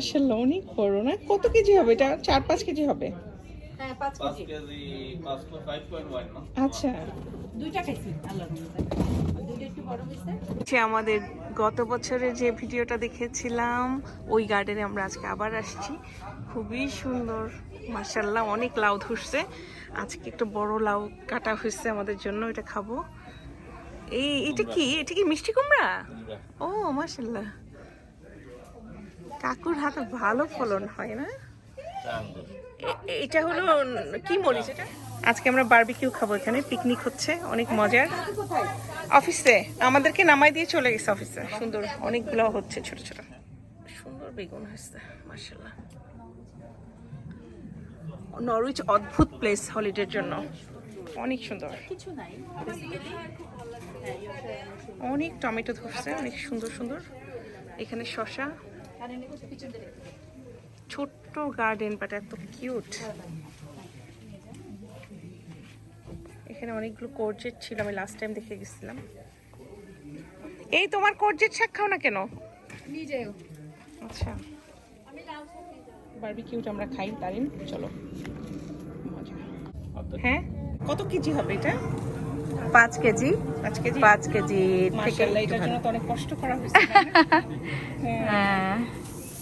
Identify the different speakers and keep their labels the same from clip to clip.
Speaker 1: মার্শাল্লাহ অনেক বড় না কত কেজি হবে এটা? চার পাঁচ কেজি হবে?
Speaker 2: হ্যাঁ
Speaker 1: আচ্ছা।
Speaker 2: দুইটা খাইছি আল্লাহ দুইটা একটু বড় হয়েছে
Speaker 1: যে আমাদের গত বছরের যে ভিডিওটা দেখেছিলাম ওই গার্ডেনে আমরা আজকে আবার আসছি। খুবই সুন্দর মার্শাল্লাহ অনেক লাউ ধরছে। আজকে একটু বড় লাউ কাটা হয়েছে আমাদের জন্য এটা খাব। এই এটা কি? এটা কি মিষ্টি কুমড়া? ও মার্শাল্লাহ কাকুর হাতে ভালো ফলন হয় না? এ- এটা হলো কি মরিচ এটা? আজকে আমরা বারবিকিউ খাব এখানে পিকনিক হচ্ছে অনেক মজার। অফিসে আমাদেরকে নামাই দিয়ে চলে গেছে অফিসে। সুন্দর অনেকগুলো হচ্ছে ছোট ছোট। সুন্দর বেগুন হচ্ছে মার্শাল্লাহ নরউইচ অদ্ভুত প্লেস হলিডের জন্য। অনেক সুন্দর। অনেক টমেটো ধরছে অনেক সুন্দর সুন্দর। এখানে শশা ছোট্ট গার্ডেন বাট এত কিউট এখানে অনেকগুলো কোর্জেট ছিল আমি লাস্ট টাইম দেখে গেছিলাম। এই তোমার কোর্জেট শাক খাও না কেন?
Speaker 2: নিজেও।
Speaker 1: আচ্ছা। বারবিকিউট আমরা খাই তারিন চলো। হ্যাঁ? কত কেজি হবে এটা?
Speaker 2: পাঁচ কেজি।
Speaker 1: পাঁচ কেজি?
Speaker 2: থেকে
Speaker 1: অনেক কষ্ট করা হয়েছে হ্যাঁ।
Speaker 2: হ্যাঁ।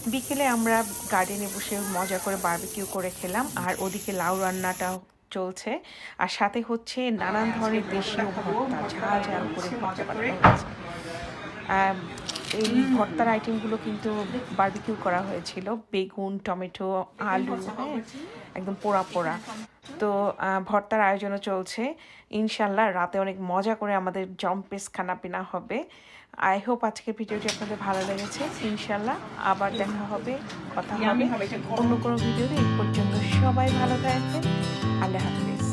Speaker 1: বিকেলে আমরা গার্ডেনে বসে মজা করে বারবিকিউ করে খেলাম আর ওদিকে লাউ রান্নাটা চলছে। আর সাথে হচ্ছে নানান ধরনের দেশীয় ভর্তা ঝাল ঝাল করে ভর্তা হয়েছে। আম, এই ভর্তার আইটেমগুলো কিন্তু বারবিকিউ করা হয়েছিল। বেগুন, টমেটো, আলু হ্যাঁ একদম পোড়া পোড়া। তো ভর্তার আয়োজনও চলছে। ইনশাল্লাহ রাতে অনেক মজা করে আমাদের জম্পেস খানা পিনা হবে। আই হোপ আজকের ভিডিওটি আপনাদের ভালো লেগেছে। ইনশাল্লাহ আবার দেখা হবে, কথা হবে অন্য কোনো ভিডিওতে। এই পর্যন্ত সবাই ভালো থাকবেন। আল্লাহ হাফিজ।